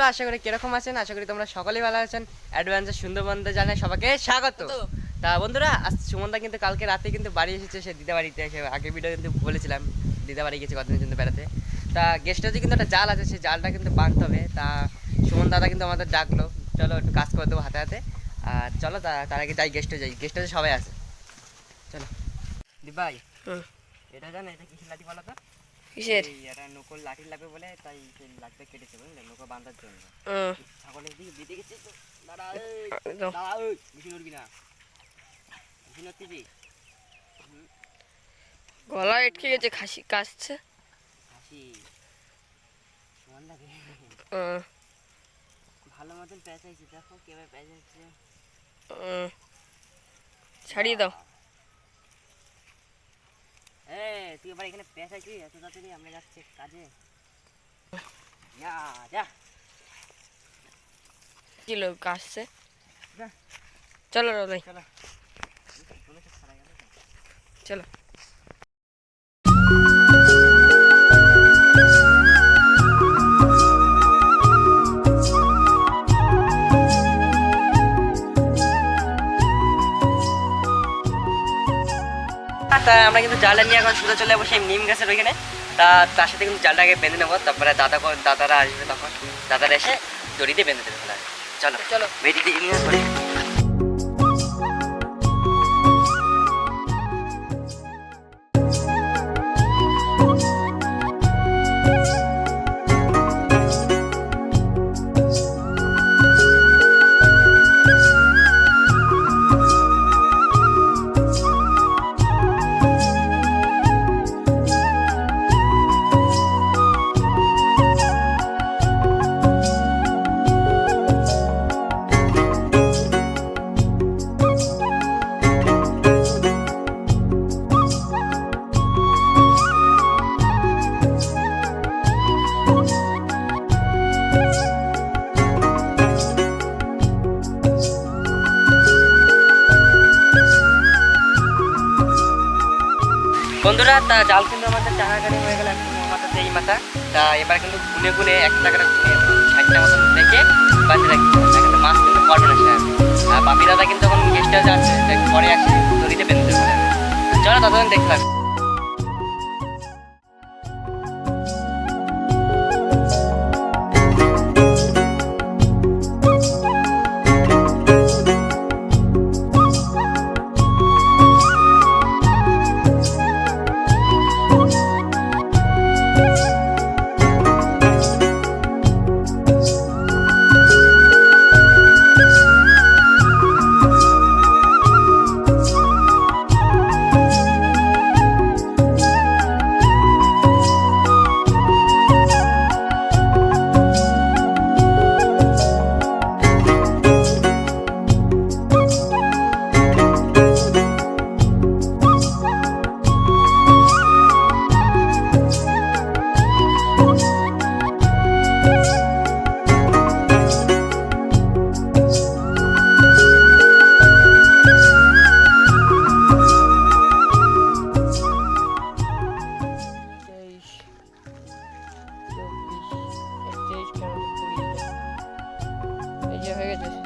বন্ধুরা আশা করি কীরকম আছেন? আশা করি তোমরা সকলেই ভালো আছেন। অ্যাডভেঞ্চার সুন্দরবনতে জানাই সবাইকে স্বাগত। তা বন্ধুরা আজ সুমনদা কিন্তু কালকে রাতে কিন্তু বাড়ি এসেছে সে দিদা বাড়িতে এসে আগে ভিডিও কিন্তু বলেছিলাম দিদা বাড়ি গেছে কতদিন কিন্তু বেড়াতে। তা গেস্ট হাউসে কিন্তু একটা জাল আছে সেই জালটা কিন্তু বাঁধতে হবে। তা সুমন দাদা কিন্তু আমাদের ডাকলো চলো একটু কাজ করে দেবো হাতে হাতে। আর চলো তা- তার আগে যাই গেস্টে যাই। গেস্ট হাউসে সবাই আছে। চলো। দিবাই হুম। এটা জানো এটা কিসের লাঠি বলো তো? কিসের? এটা নকল লাঠি লাগবে বলে তাই লাঠিটা কেটেছে বুঝলে নৌকো বাঁধার জন্য। ছাগলের দিকে বেঁধে গেছে তো। দাঁড়া এই, একদম। দাঁড়া এই, বেশি নড়বি না। বেশি গলা আটকে গেছে খাসি কাশছে। হাসি সমান লাগে। ভালো মতন পেঁচাইছি দেখো পেঁচাচ্ছে হুম। ছাড়িয়ে দাও। এ তুই এবার এখানে পেঁচাইছি এত তাড়াতাড়ি আমরা যাচ্ছি কাজে। যা যা। লোক কাশছে যা। চলো রোদাই চলো। চলে। তো আমরা কিন্তু জালটা নিয়ে এখন সোজা চলে যাব সেই নিম গাছের ওইখানে। তা তার সাথে কিন্তু জালটা আগে বেঁধে নেব তারপরে দাদা দাদারা আসবে তখন। দাদারা এসে দড়ি দিয়ে বেঁধে দেবে চলো চলো। বেরিয়ে দিয়ে তা জাল কিন্তু আমাদের টাকাগাড়ি হয়ে গেল মাথা মাথাতে মাথা। তা এবার কিন্তু গুনে গুনে এক টাকা করে গুনে ষাটটা মতন রেখে বাঁধে রাখি। কিন্তু মাছ কিন্তু পারবে না সে আর। বাপি দাদা কিন্তু এখন গেস্ট হাউসে আছে পরে আসে দড়িতে বেঁধে চলো ততক্ষণ থাকো।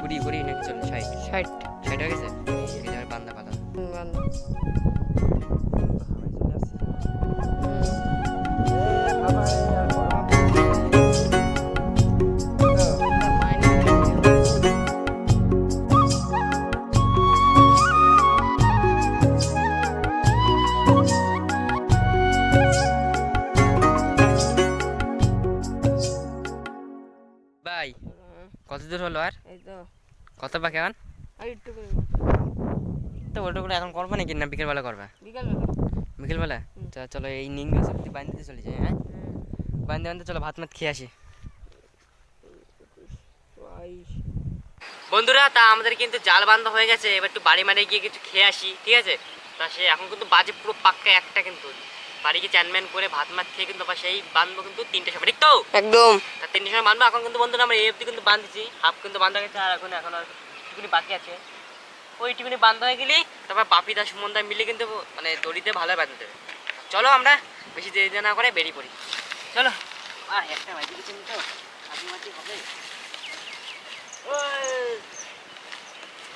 কুড়ি কুড়ি নাকি চল্লিশ? ষাট। ষাট। ষাট হয়ে গেছে? বান্দা পাতা হুম, কত বাকি এখন? তো ওটা এখন করব নাকি না বিকেলবেলা করবা? বিকালবেলা। বিকেলবেলা? হুম। চলো এই গাছ অব্দি বাঁধতে চলে যাই হ্যাঁ? বাঁধতে বাঁধতে চলো ভাত মাত খেয়ে আসি। বন্ধুরা তা আমাদের কিন্তু জাল বান্ধা হয়ে গেছে এবার একটু বাড়ি মানে গিয়ে কিছু খেয়ে আসি ঠিক আছে? তা সে এখন কিন্তু বাজে পুরো পাক্কা একটা কিন্তু। বাড়ি গিয়ে চ্যানম্যান করে ভাত মাত খেয়ে কিন্তু আবার সেই বাঁধবো কিন্তু তিনটে সময় ঠিক তো? একদম। তা তিনটে সময় বাঁধবো এখন কিন্তু বন্ধুরা আমরা এই কিন্তু বাঁধছি হাফ কিন্তু বাঁধা গেছে আর এখন এখন আর একটুকুনি বাকি আছে। ওই একটুকুনি বাঁধা হয়ে গেলেই তারপর বাপি বাপিদা সুমনদা মিলে কিন্তু মানে দড়িতে ভালো বাঁধতে। দেবে চলো আমরা বেশি দেরি না করে বেরিয়ে পড়ি। চলো। একটা তো হবে।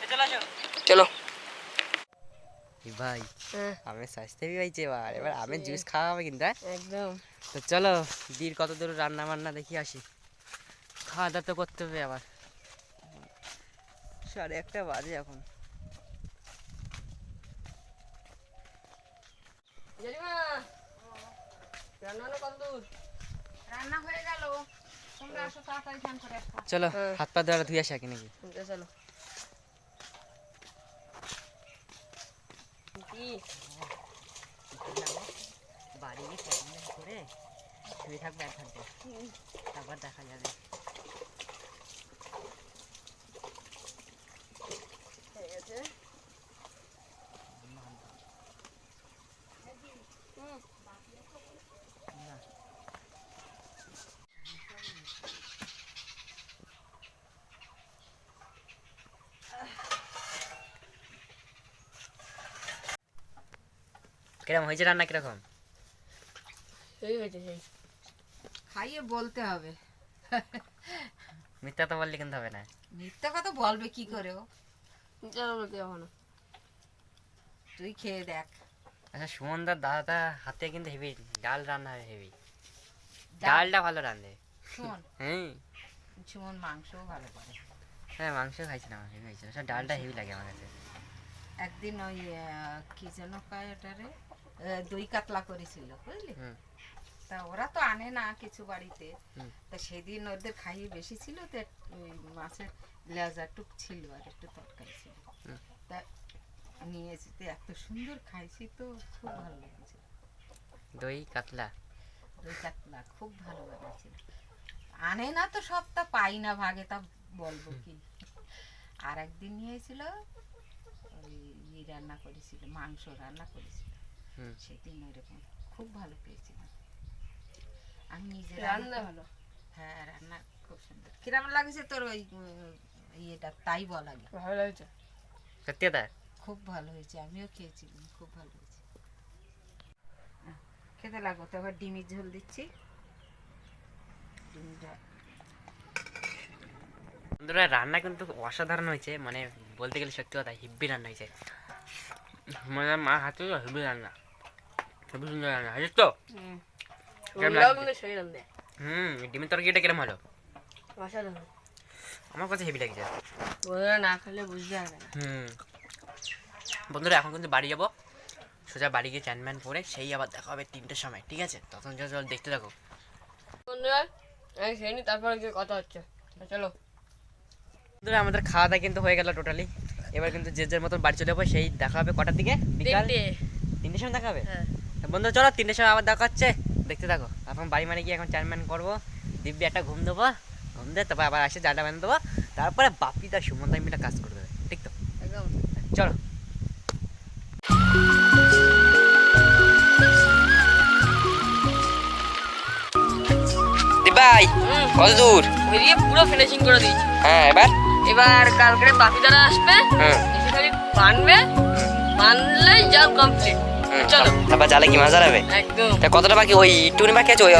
চলে আসো। চলো। ভাই হ্যাঁ আমি স্বাস্থ্য হয়েছে এবার এবার আমের জুস খাওয়া হবে কিন্তু হ্যাঁ? একদম তো চলো দির কত দূর রান্না বান্না দেখি আসি খাওয়া দাওয়া তো করতে হবে আবার সাড়ে একটা বাজে এখন জেঠিমা রান্না বান্না কত দূর রান্না হয়ে গেল তোমরা আসো তাড়াতাড়ি স্নান করে আসো চলো হ্যাঁ। হাত পা ধোয়া ধুয়ে আসি নাকি চলো কি বাড়ি গিয়ে প্যাকিং করে শুয়ে থাকব এক ঘণ্টা তারপর দেখা যাবে। কীরকম হয়েছে রান্না কীরকম? হয়েছে খাইয়ে বলতে হবে। মিথ্যা তো বললে কিন্তু হবে না। মিথ্যা কথা বলবে কি করে ও? বলতে না। তুই খেয়ে দেখ। আচ্ছা সুমনদার দাদা হাতে কিন্তু হেভি ডাল রান্না হয় হেভি ডালটা ভালো রান্ধে শোন হ্যাঁ। সুমন মাংসও ভালো করে। হ্যাঁ মাংস খাইছিলাম হেভি হয়েছিল আচ্ছা ডালটা হেভি লাগে আমার কাছে। একদিন ওই কি যেন কয় ওটারে? দই কাতলা করেছিল বুঝলি? হুম। তা ওরা তো আনে না কিছু বাড়িতে। তা সেদিন ওদের খাইয়ে বেশি ছিল তো মাছের লেজার টুক ছিল আর একটু তরকারি ছিল। তা নিয়ে এসেছি এত সুন্দর খাইছি তো খুব ভালো লেগেছে। দই কাতলা? দই কাতলা খুব ভালো বানিয়েছিল। আনে না তো সব তা পাই না ভাগে তা বলব কি? আর একদিন নিয়েছিল ওই ই রান্না করেছিল মাংস রান্না করেছিল। সেদিন ওইরকম খুব ভালো পেয়েছিলাম আমি নিজে রান্না ভালো। হ্যাঁ রান্না খুব সুন্দর। কিরম লাগছে তোর ওই ইয়েটা? তাই বলা আগে। ভালো লাগছে? সত্যি কথা খুব ভালো হয়েছে আমিও খেয়েছিলাম খুব ভালো হয়েছে। খেতে লাগো তো আবার ডিমের ঝোল দিচ্ছি। ডিমটা বন্ধুরা রান্না কিন্তু অসাধারণ হয়েছে মানে বলতে গেলে সত্যি কথা হিব্বি রান্না হয়েছে। মানে মা হাতে হিব্বি রান্না। হেভি সুন্দর রান্না হয়েছে তো? হুম ডিমের তরকারিটা কিরম হলো? অসাধারণ। আমার কাছে হেভি লাগছে। বন্ধুরা না খেলে বুঝতে পারবে না। হুম। বন্ধুরা এখন কিন্তু বাড়ি যাব। সোজা বাড়ি গিয়ে চ্যান ম্যান পরে সেই আবার দেখা হবে তিনটের সময় ঠিক আছে? তখন চল দেখতে থাকো। বন্ধুরা আমি খেয়ে নি তারপরে গিয়ে কথা হচ্ছে। চলো। বন্ধুরা আমাদের খাওয়া দাওয়া কিন্তু হয়ে গেল টোটালি এবার কিন্তু যে যার মতন বাড়ি চলে যাব সেই দেখা হবে কটার দিকে? বিকাল? তিনটে। তিনটের সময় দেখা হবে? হ্যাঁ। বন্ধু চলো তিনটের সময় আবার দেখা হচ্ছে। দেখতে থাকো। এখন বাড়ি মানে গিয়ে এখন চান ম্যান করব দিব্যি একটা ঘুম দেবো ঘুম দিয়ে তারপর আবার আসে জালটা বেঁধে দেবো তারপরে বাপি তার সুমন দা মিলে কাজ করে দেবে ঠিক তো? একদম। চলো। ভাই হুম। কত দূর? ওইদিকে পুরো ফিনিশিং করে দিয়েছি। হ্যাঁ এবার? এবার কালকে বাপি দ্বারা আসবে এসে খালি বানবে বানলেই জাল কমপ্লিট চলো। তারপর জালে কি মাছ একদম। তা কতটা বাকি? ওই একটুখানি বাকি আছে? ওই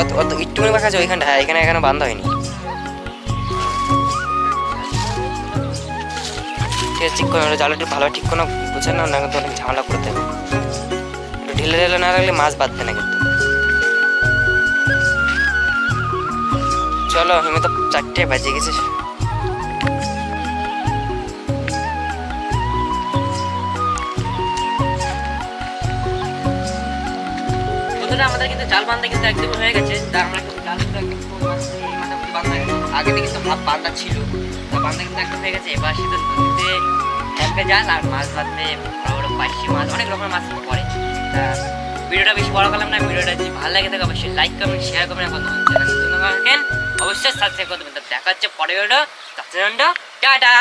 একটুখানি বাকি আছে ওইখানটা? হ্যাঁ এখানে এখানে বান্ধ হয়নি। ঠিক আছে ঠিক করে জালে একটু ভালো ঠিক কোনো বুঝে না কিন্তু অনেক ঝামেলা করতে হবে ঢিলে ঢিলে না রাখলে মাছ বাঁধবে না কিন্তু। চলো আমি তো চারটে বাজে গেছে। বন্ধুরা আমাদের কিন্তু জাল বান্ধা কিন্তু একদম হয়ে গেছে। তা আমরা কিন্তু জাল পুরো বান্ধা। আগে থেকে কিন্তু হাফ বান্ধা ছিল। তা বান্ধা কিন্তু একদম হয়ে গেছে। এবার শুধু নদীতে হ্যাপে জাল আর মাছ বাঁধতে বড় বড় পাইসি মাছ। অনেক রকমের মাছ পড়ে। তা ভিডিওটা বেশি বড় করলাম না। ভিডিওটা যদি ভালো লাগে থাকে অবশ্যই লাইক করবেন শেয়ার করবেন চ্যানেল নতুন থাকেন, অবশ্যই সাবস্ক্রাইব করে দেবেন। তা দেখা হচ্ছে পরের ভিডিও টাটা!